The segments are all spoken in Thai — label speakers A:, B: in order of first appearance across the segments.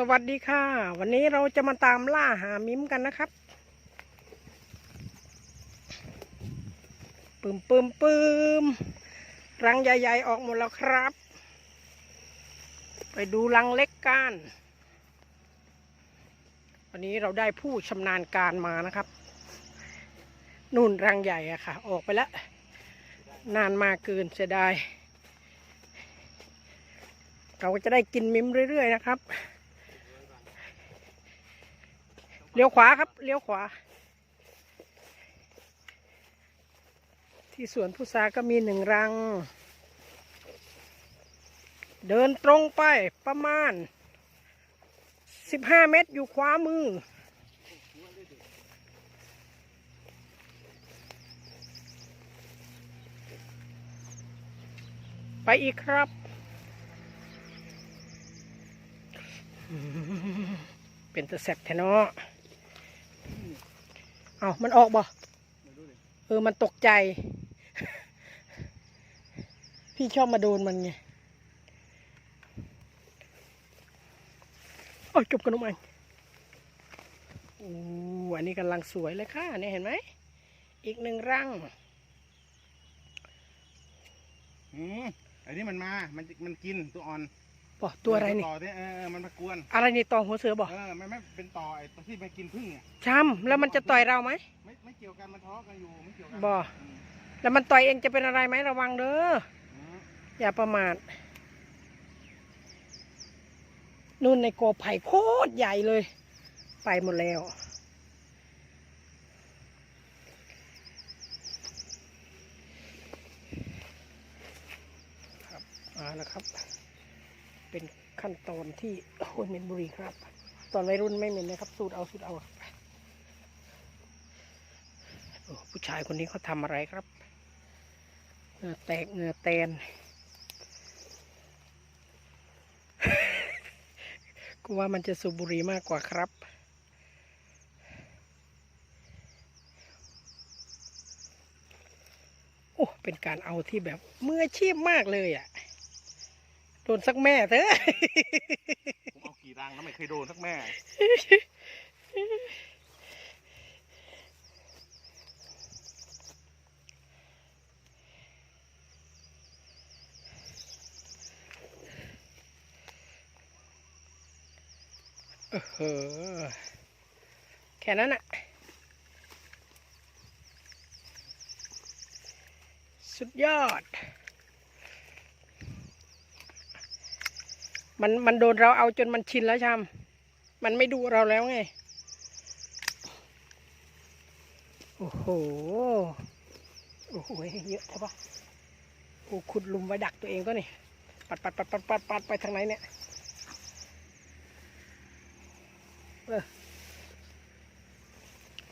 A: สวัสดีค่ะ วันนี้เราจะมาตามล่าหามิมกันนะครับปึมปึมปึมรังใหญ่ๆออกหมดแล้วครับ ไปดูรังเล็กกัน วันนี้เราได้ผู้ชำนาญการมานะครับนู่นรังใหญ่อะค่ะ ออกไปแล้ว นานมากเกินเสียดายเราก็จะได้กินมิมเรื่อยๆนะครับ เลี้ยวขวาครับ เลี้ยวขวา ที่สวนพุทราก็มีหนึ่งรัง เดินตรงไปประมาณ15เมตรอยู่ขวามือ ไปอีกครับเป็นตะแสบแทเนาะ เอามันออกบ่เออ มันตกใจ พี่ชอบมาโดนมันไงโอ้ยจบกันลงมาโอ้อันนี้กำลังสวยเลยค่ะเนี่ยเห็นไหม อีกหนึ่งรัง
B: อืมอ้นี่มันมา มันมันกินตัวอ่อน
A: บอกตัวอะไรนี่
B: ต่อเนี่ยเออเออมันมากวน
A: อะไรนี่ตองหัวเสือบอก
B: เออมันไม่เป็นต่อไอ้ตัวที่มันกินพึ่งอะ
A: ช้ำแล้วมันจะต่อยเราไหม
B: ไม่ไม่เกี่ยวกันมันทะเลาะกันอยู่ไม่เกี่ยวกั
A: บ่
B: อืม
A: แล้วมันต่อยเองจะเป็นอะไรไหมระวังเด้อ
B: อืม
A: อย่าประมาท นู่นในกอไผ่โคตรใหญ่เลย ไปหมดแล้ว ครับมาแล้วครับ เป็นขั้นตอนที่โอ้ยเมนบุรีครับ ตอนวัยรุ่นไม่เหม็นนะครับ สูตรเอาสูตรเอาผู้ชายคนนี้เขาทำอะไรครับเงือแตกเงือแตนกูว่ามันจะสูบบุหรี่มากกว่าครับโอ้เป็นการเอาที่แบบมืออาชีพมากเลยอะ่ะ โดนสักแม่เถอะ
B: ผมเอากี่รังแล้วไม่เคยโดนสักแม่
A: เออแค่นั้นอะสุดยอด มันมันโดนเราเอาจนมันชินแล้วชามมันไม่ดูเราแล้วไง โอ้โห โอ้โห เยอะใช่ปะโอ้ขุดหลุมไว้ดักตัวเองก็นี่ ปัดปัดปัดปัดปัดปัดไปทางไหนเนี่ย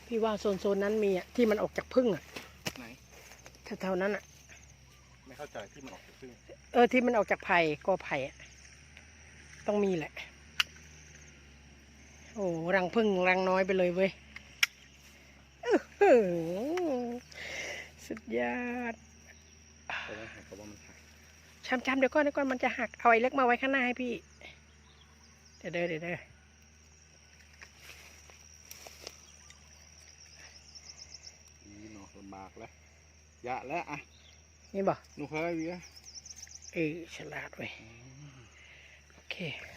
A: พี่ว่าโซนโซนนั้นมีอะที่มันออกจากพึ่งอะ
B: ไหน
A: แถวๆนั้นอะ
B: ไม่เข้าใจที่มันออกจากพึ่ง
A: เออที่มันออกจากไผ่กอไผ่อะ ต้องมีแหละ โอ้รังพึ่งรังน้อยไปเลยเว้ยอื้อหือสุดยอด
B: แต่ว่าเขาว่ามันหัก
A: ช้ำช้ำเดี๋ยวก่อนเดี๋ยวก่อนมันจะหัก เอาไอ้เล็กมาไว้ข้างหน้าให้พี่ เดี๋ยวเด้อเดี๋ยวเด้อ
B: นี่เนาะลำบากแล้วยะแล้วอะ
A: นี่บอก
B: หนูเคยเวีย
A: เออฉลาดเว้ยโอเค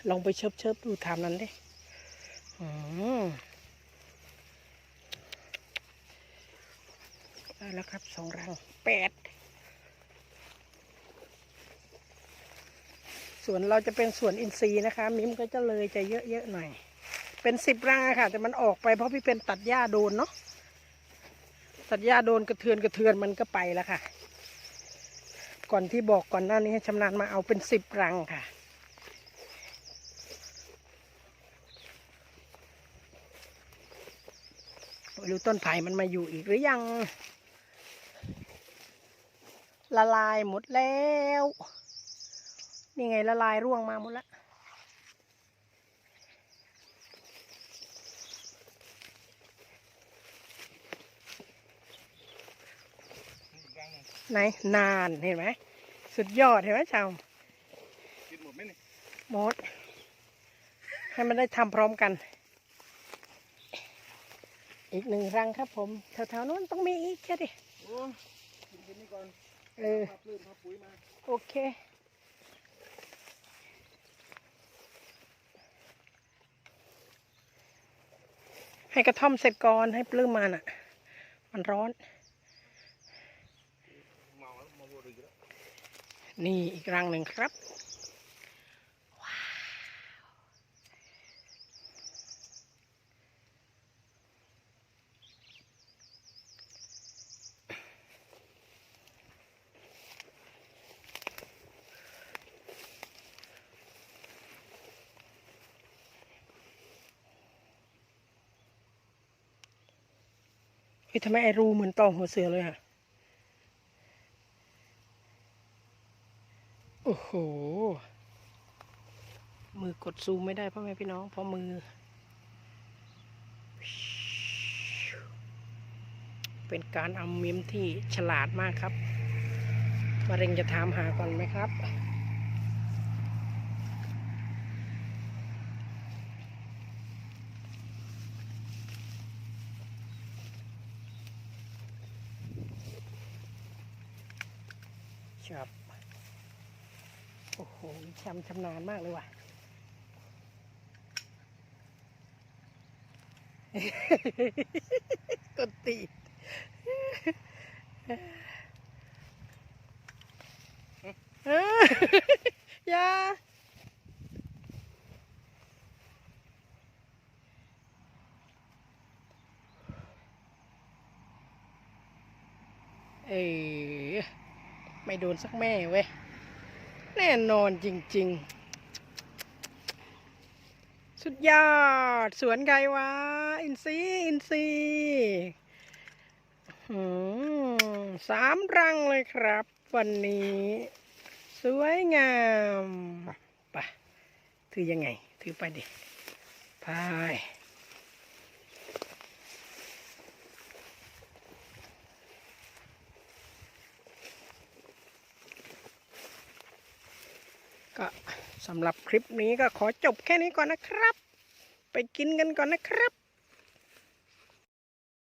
A: ลองไปเชิบเชิบดูทำนั้นดิอืมได้แล้วครับสองรังแปดส่วนเราจะเป็นส่วนอินทรีย์นะคะ มิมก็จะเลยจะเยอะๆหน่อย เป็นสิบรังอะค่ะ แต่มันออกไปเพราะพี่เป็นตัดหญ้าโดนเนาะตัดหญ้าโดนกระเทือนกระเทือนมันก็ไปแล้วค่ะ ก่อนที่บอกก่อนหน้านี้ให้ชำนาญมาเอาเป็นสิบรังค่ะ ไม่รู้ต้นไผ่มันมาอยู่อีกหรือยัง ละลายหมดแล้ว นี่ไงละลายร่วงมาหมดแล้ว
B: อีกรังหนึ่ง
A: ไหนนานเห็นไหมสุดยอดเห็นไหมชาว
B: กินหมดไหมเนี่ย
A: หมดให้มันได้ทำพร้อมกัน อีกหนึ่งรังครับผมแถวๆนู้นต้องมีอีกแค่ดิ
B: โอ้กินแค่นี้ก่อน
A: เออ
B: มาปลื้มมาปุ๋ยมา
A: โอเค ให้กระท่อมเสร็จก่อนให้ปลื้มมันอะ มันร้อน
B: เมาแล้วมาวัวอีกแล้ว
A: นี่อีกรังหนึ่งครับ เฮ้ยทำไมไอรูเหมือนตองหัวเสือเลยอะโอ้โห มือกดซูมไม่ได้พ่อแม่พี่น้อง เพราะมือ เป็นการเอามิมที่ฉลาดมากครับมาเร็งจะถามหาก่อนไหมครับ ครับ โอ้โหชำชำนาญมากเลยว่ะ กดตีดเอ้ยอย่าเอ้ย ไม่โดนสักแม่เว้ย แน่นอนจริง ๆ สุดยอด สวนไกวะ อินซีอินซีสามรังเลยครับ วันนี้ สวยงามไปะถือยังไง ถือไปดิพาย ก็สำหรับคลิปนี้ก็ขอจบแค่นี้ก่อนนะครับ ไปกินกันก่อนนะครับ